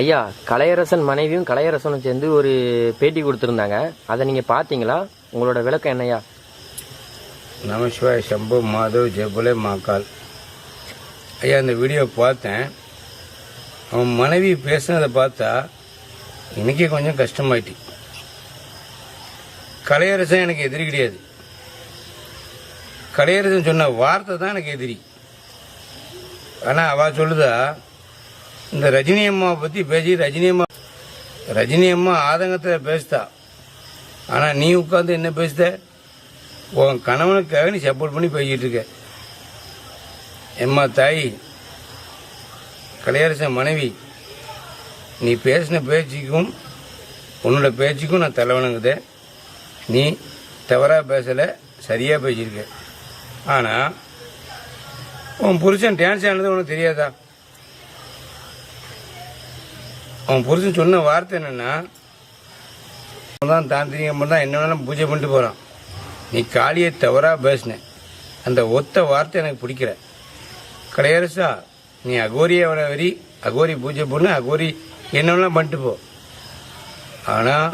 ஐயா கலையரசன் மனைவியும் கலையரசனும் சேர்ந்து ஒரு பேட்டி கொடுத்துருந்தாங்க. அதை நீங்கள் பார்த்தீங்களா? உங்களோட விளக்கம் என்னய்யா? நமசிவாய சம்பு மாதவ் ஜெபுலே மாக்கால் ஐயா இந்த வீடியோ பார்த்தேன். அவன் மனைவி பேசுனதை பார்த்தா எனக்கே கொஞ்சம் கஷ்டமாயிட்டு. கலையரசன் எனக்கு எதிரி கிடையாது. கலையரசன் சொன்ன வார்த்தை தான் எனக்கு எதிரி. ஆனால் அவள் சொல்லுதா இந்த ரஜினி அம்மாவை பற்றி பேசி ரஜினி அம்மா ரஜினி அம்மா ஆதங்கத்தில் பேசுதா. ஆனால் நீ உட்காந்து என்ன பேசுத? உன் கணவனுக்காக நீ சப்போர்ட் பண்ணி பேசிட்டு இருக்க. எம்மா தாய் கலையரச மனைவி நீ பேசின பேச்சுக்கும் உன்னோட பேச்சுக்கும் நான் தலைவணங்குதேன் நீ தவறாக பேசலை சரியாக பேசியிருக்க. ஆனால் உன் புருஷன் டான்ஸ் ஆனது உனக்கு தெரியாதா? அவன் புருஷன் சொன்ன வார்த்தை என்னன்னா அவன் தான் தாந்திரிகம் தான் என்ன வேணாலும் பூஜை பண்ணிட்டு போகிறான் நீ காளியை தவறாக பேசினேன் அந்த ஒத்த வார்த்தை எனக்கு பிடிக்கல. கடையரசா நீ அகோரியை வர வரி அகோரி பூஜை பண்ணு அகோரி என்ன வேணாலும் பண்ணிட்டு போ. ஆனால்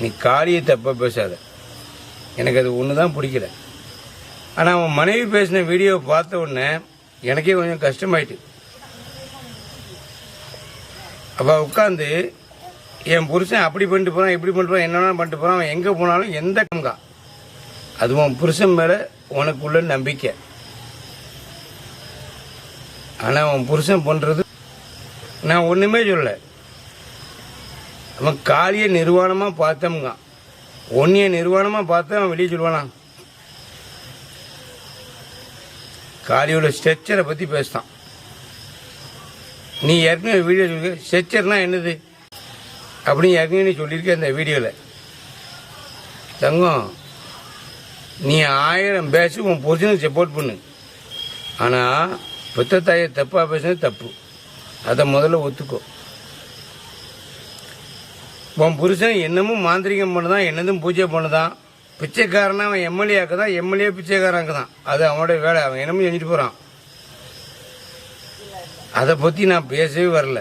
நீ காளியை தப்பாக பேசாத. எனக்கு அது ஒன்று தான் பிடிக்கல. ஆனால் அவன் மனைவி பேசின வீடியோ பார்த்த உடனே எனக்கே கொஞ்சம் கஷ்டமாயிட்டு. அவள் உட்காந்து என் புருஷன் அப்படி பண்ணிட்டு போகிறான் இப்படி பண்ணிட்டு போகிறான் என்ன பண்ணிட்டு போகிறான் அவன் எங்கே போனாலும் எந்த கங்கா அது உன் புருஷன் மேலே உனக்குள்ள நம்பிக்கை. ஆனால் உன் புருஷன் பண்ணுறது நான் ஒன்றுமே சொல்லலை. அவன் காலியை நிர்வாணமாக பார்த்தோம்ங்க ஒன்றைய நிர்வாணமாக பார்த்து அவன் வெளியே சொல்லுவானா? காளியோட ஸ்ட்ரெச்சரை பற்றி பேசுதான் நீ ஏற்கனவே வீடியோ சொல்லி செச்சர்னா என்னது? அப்படின்னு ஏற்கனவே நீ சொல்லியிருக்க அந்த வீடியோவில் தங்கம் நீ ஆயிரம் பேசி உன் புருஷனுக்கு சப்போர்ட் பண்ணு. ஆனால் பெத்த தாயை தப்பாக பேசுனது தப்பு. அதை முதல்ல ஒத்துக்கோ. உன் புருஷன் என்னமும் மாந்திரிகம் பண்ணுதான் என்னதும் பூஜை பண்ணுதான். பிச்சைக்காரனா அவன் எம்எல்ஏ ஆக்குதான் எம்எல்ஏ பிச்சைக்காரன் தான் அது அவனோட வேலை அவன் என்னமும் செஞ்சுட்டு போகிறான் அதை பற்றி நான் பேசவே வரல.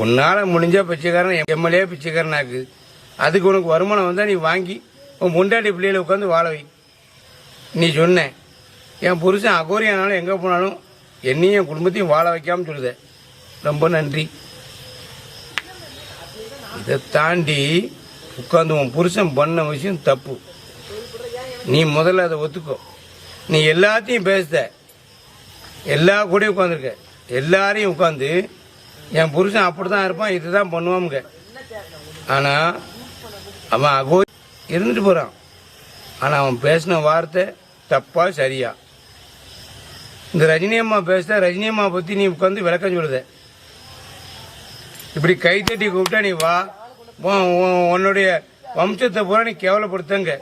உன்னால் முடிஞ்சால் பிச்சைக்காரன் எம்எல்ஏ பிச்சைக்காரன் ஆக்கு அதுக்கு உனக்கு வருமானம் வந்தால் நீ வாங்கி உன் முண்டாட்டி பிள்ளையில உட்காந்து வாழ வை. நீ சொன்ன என் புருஷன் அகோரியானாலும் எங்கே போனாலும் என்னையும் என் குடும்பத்தையும் வாழ வைக்காம சொல்லுத. ரொம்ப நன்றி. இதை தாண்டி உட்காந்து உன் புருஷன் பண்ண விஷயம் தப்பு. நீ முதல்ல அதை ஒத்துக்கோ. நீ எல்லாத்தையும் பேசுத. எல்லா கூடயும் உட்காந்துருக்க எல்லாரையும் உட்காந்து என் புருஷன் அப்படி தான் இருப்பான் இதுதான் பண்ணுவாமுங்க ஆனால் அவன் அகோ இருந்துட்டு போகிறான் ஆனால் அவன் பேசின வார்த்தை தப்பா சரியா? இந்த ரஜினி அம்மா பேசுத ரஜினி அம்மா பற்றி நீ உட்காந்து விளக்கம் சொல்லுத. இப்படி கை தட்டி கூப்பிட்டா நீ வா. உன் உன் உன்னுடைய வம்சத்தை பூரா நீ கேவலப்படுத்தங்க.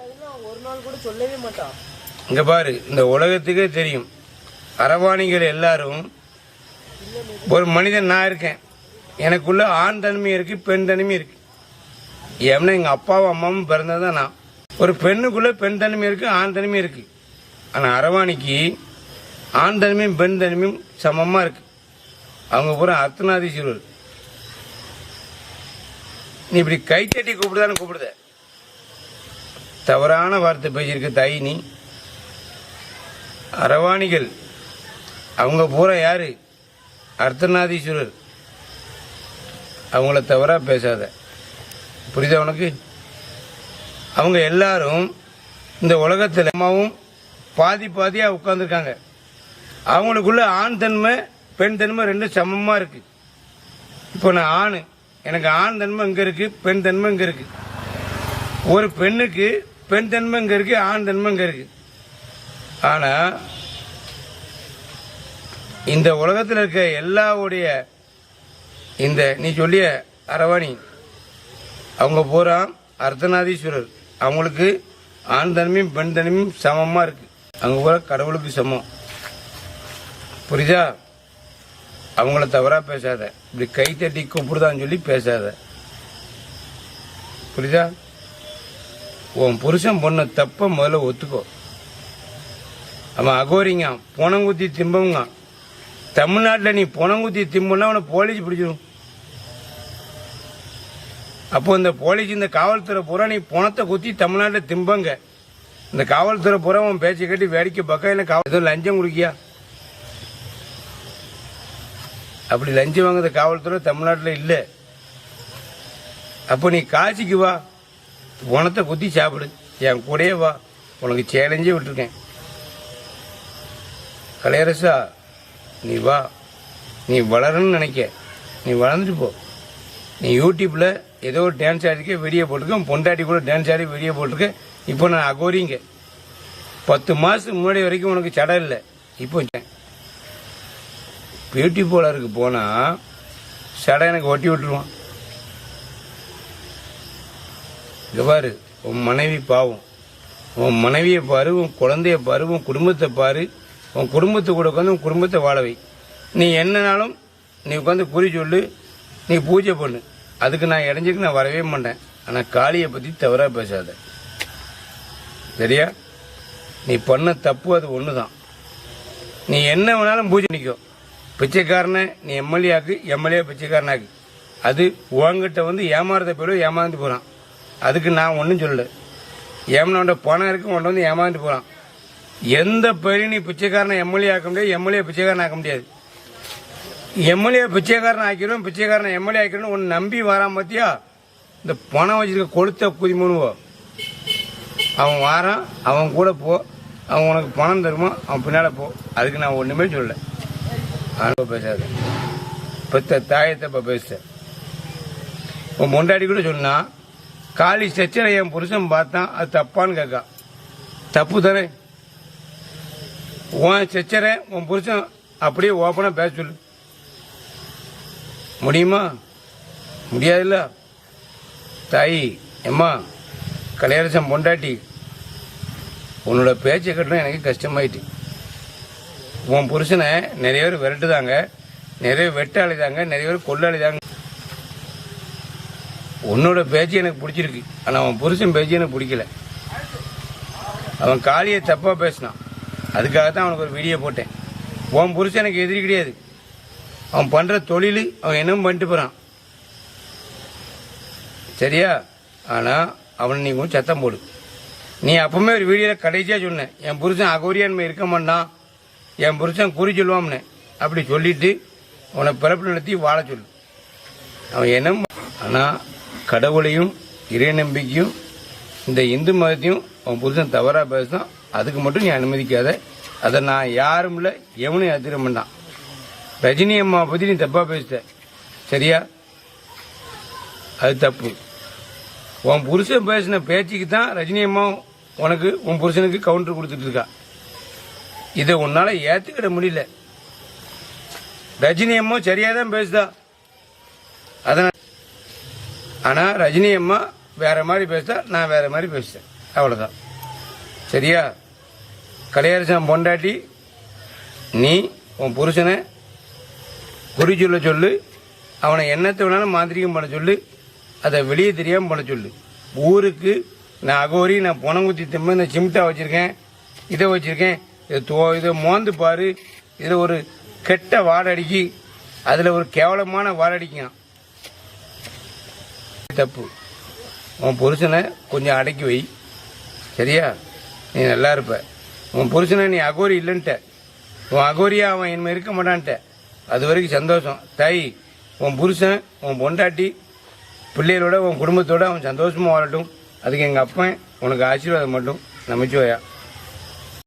இங்க பாரு இந்த உலகத்துக்கே தெரியும். அரவாணிகள் எல்லாரும் ஒரு மனிதன் நான் இருக்கேன். எனக்குள்ள ஆண் தன்மை இருக்கு பெண் தன்மை இருக்கு. ஏன்னா எங்க அப்பாவும் அம்மாவும் பிறந்ததான் நான். ஒரு பெண்ணுக்குள்ள பெண் தன்மை இருக்கு ஆண் தன்மை இருக்கு. ஆனா அரவாணிக்கு ஆண் தன்மையும் பெண் தன்மையும் சமமா இருக்கு. அவங்க பூரா அர்த்தநாதீஸ்வரர். நீ இப்படி கை தட்டி கூப்பிடுதான்னு கூப்பிடுத. தவறான வார்த்தை பேசியிருக்க தாய் நீ அரவாணிகள் அவங்க பூரா யார்? அர்த்தநாதீஸ்வரர். அவங்கள தவறாக பேசாத. புரியுதா உனக்கு? அவங்க எல்லாரும் இந்த உலகத்தில் அம்மாவும் பாதி பாதியாக உட்காந்துருக்காங்க அவங்களுக்குள்ள ஆண் தன்மை பெண் தன்மை ரெண்டும் சமமாக இருக்குது இப்போ நான் ஆண். எனக்கு ஆண் தன்மை இங்கே இருக்குது பெண் தன்மை இங்கே இருக்குது ஒரு பெண்ணுக்கு பெண் தன்மை இங்கே இருக்குது ஆண் தன்மை இங்கே இருக்குது ஆனால் இந்த உலகத்தில் இருக்க எல்லாவுடைய இந்த நீ சொல்லிய அரவாணி அவங்க பூரா அர்த்தநாதீஸ்வரர். அவங்களுக்கு ஆண் தன்மையும் பெண் தன்மையும் சமமாக இருக்கு. அவங்க பூரா கடவுளுக்கு சமம். புரியுதா? அவங்கள தவறாக பேசாத. இப்படி கை தட்டி கூப்பிடுதான்னு சொல்லி பேசாத. புரியுதா? உன் புருஷன் பொண்ணு தப்ப முதல்ல ஒத்துக்கோ. அவன் அகோரிங்க போனங்குத்தி திம்புங்க தமிழ்நாட்டில் நீ புனங்குத்தி திம்புனா அவனை போலீஸ் பிடிச்சிடும் அப்போ இந்த போலீஸ் இந்த காவல்துறை பூரா நீ பணத்தை குத்தி தமிழ்நாட்டில் திம்பங்க. இந்த காவல்துறை பூரா உன் பேச்சை கட்டி வேடிக்கை பக்கம் இல்லை காவல் ஏதோ லஞ்சம் குடிக்கியா? அப்படி லஞ்சம் வாங்குற காவல்துறை தமிழ்நாட்டில் இல்லை. அப்போ நீ காசிக்கு வா. பணத்தை குத்தி சாப்பிடு. என் கூடயே வா. உனக்கு சேலஞ்சே விட்டுருக்கேன். கலையரசா நீ வா. நீ வளரணும்னு நினைக்க. நீ வளர்ந்துட்டு போ. நீ யூடியூப்பில் ஏதோ ஒரு டான்ஸ் ஆடிக்க வெளியே போட்டிருக்கேன் பொண்டாட்டி கூட டான்ஸ் ஆடி வெளியே போட்டிருக்கேன் இப்போ நான் அகோரிங்க. பத்து மாதத்துக்கு முன்னாடி வரைக்கும் உனக்கு சடை இல்லை. இப்போ பியூட்டி பார்லருக்கு போனால் சடை எனக்கு ஒட்டி விட்டுருவான். இங்க பாரு உன் மனைவி பாவம். உன் மனைவியை பாரு உன் குழந்தைய பாரு உன் குடும்பத்தை பாரு. உன் குடும்பத்து கூட உட்காந்து உன் குடும்பத்தை வாழ வை. நீ என்னனாலும் நீ உட்காந்து குறி சொல்லு நீ பூஜை பண்ணு. அதுக்கு நான் இடைஞ்சுக்கு நான் வரவே மாட்டேன். ஆனால் காளியை பற்றி தவறாக பேசாத. சரியா? நீ பண்ண தப்பு அது ஒன்று தான் நீ என்ன வேணாலும் பூஜை நிற்கும் பிச்சைக்காரனை நீ எம்எல்ஏ ஆக்கு எம்எல்ஏ பிச்சைக்காரனாக்கு அது உங்ககிட்ட வந்து ஏமாறத போயிடும் ஏமாந்து போகிறான் அதுக்கு நான் ஒன்றும் சொல்லலை. ஏமனோட பணம் இருக்கு உன்ட்ட வந்து ஏமாந்து போகிறான் எந்த பேரையும் பிச்சைக்காரனை எம்எல்ஏ ஆக்க முடியாது எம்எல்ஏ பிச்சைக்காரன் ஆக்க முடியாது. எம்எல்ஏ பிச்சைக்காரன் ஆக்கிடும் பிச்சைக்காரனை எம்எல்ஏ ஆக்கிடும் உன்னை நம்பி வரான் பார்த்தியா இந்த பணம் வச்சிருக்க கொளுத்த குதிமுனுவோ அவன் வாரான் அவன் கூட போ. அவன் உனக்கு பணம் தருமா? அவன் பின்னால் போ. அதுக்கு நான் ஒன்றுமே சொல்ல அனுபவம் பேசாத. பெத்த தாயத்தை இப்போ பேச. உன் முண்டாடி கூட சொன்னான் காலி சச்சரை என் புருஷன் பார்த்தான் அது தப்பான்னு கேட்கான் தப்பு தானே? உன் ஸ்ட்ரெச்சரை உன் புருஷன் அப்படியே ஓப்பனா பேச சொல்லு. முடியுமா? முடியாதுல்ல? தாய் எம்மா கலையரசன் பொண்டாட்டி உன்னோட பேச்சை கட்டணும் எனக்கு கஷ்டமாயிட்டு. உன் புருஷனை நிறைய பேர் விரட்டுதாங்க நிறைய வெட்ட அழுதாங்க நிறைய பேர் கொள்ள அழுதாங்க உன்னோட பேச்சு எனக்கு பிடிச்சிருக்கு ஆனால் அவன் புருஷன் பேச்சு எனக்கு பிடிக்கல. அவன் காளியை தப்பாக பேசினான். அதுக்காக தான் அவனுக்கு ஒரு வீடியோ போட்டேன். உன் புருஷன் எனக்கு எதிரி கிடையாது. அவன் பண்ணுற தொழில் அவன் என்னமும் பண்ணிட்டு போகிறான் சரியா? ஆனால் அவனை நீ கொஞ்சம் சத்தம் போடு. நீ அப்பவுமே ஒரு வீடியோவில் கடைசியாக சொன்னேன் என் புருஷன் அகோரியான்மை இருக்க மாட்டான். என் புருஷன் குறி சொல்லுவாம்னு அப்படி சொல்லிட்டு உன்னை பிறப்பு நடத்தி வாழ சொல்லு. அவன் என்ன ஆனால் கடவுளையும் இறை நம்பிக்கையும் இந்த இந்து மதத்தையும் அவன் புருஷன் தவறாக பேசுதான் அதுக்கு மட்டும் நீ அனுமதிக்காத. அதை நான் யாரும் இல்லை எவனும் அதிர மாட்டான். ரஜினி அம்மா பற்றி நீ தப்பாக பேசிட்ட சரியா? அது தப்பு. உன் புருஷன் பேசின பேச்சுக்கு தான் ரஜினி அம்மா உனக்கு உன் புருஷனுக்கு கவுண்டர் கொடுத்துட்டு இருக்கா. இதை உன்னால் ஏற்றுக்கிட முடியல. ரஜினி அம்மா சரியாக தான் பேசுதா. அதனால் ஆனால் ரஜினி அம்மா வேற மாதிரி பேசுதா நான் வேற மாதிரி பேசுறேன் அவ்வளோதான் சரியா? கலையரசன் பொண்டாட்டி நீ உன் புருஷனை குறி சொல்ல சொல்லு அவனை என்னத்தை வேணாலும் மாந்திரிகம் பண்ண சொல்லு அதை வெளியே தெரியாமல் பண்ண சொல்லு. ஊருக்கு நான் அகோரி நான் புனங்குத்தி திரும்ப இந்த சிம்டா வச்சுருக்கேன் இதை வச்சுருக்கேன். இதை தோ- இதை மோந்து பாரு. இதில் ஒரு கெட்ட வாடடிக்கு அதில் ஒரு கேவலமான வாடடிக்கான் தப்பு. உன் புருஷனை கொஞ்சம் அடக்கி வை. சரியா? நீ நல்லா இருப்ப. உன் புருஷனை நீ அகோரி இல்லைன்ட்ட. உன் அகோரியா அவன் இனிமே இருக்க மாட்டான்ட்ட. அது வரைக்கும் சந்தோஷம். தாய் உன் புருஷன் உன் பொண்டாட்டி பிள்ளைகளோட உன் குடும்பத்தோட அவன் சந்தோஷமாக வாழட்டும். அதுக்கு எங்கள் அப்பன் உனக்கு ஆசீர்வாதம் மட்டும் நமச்சிவாயா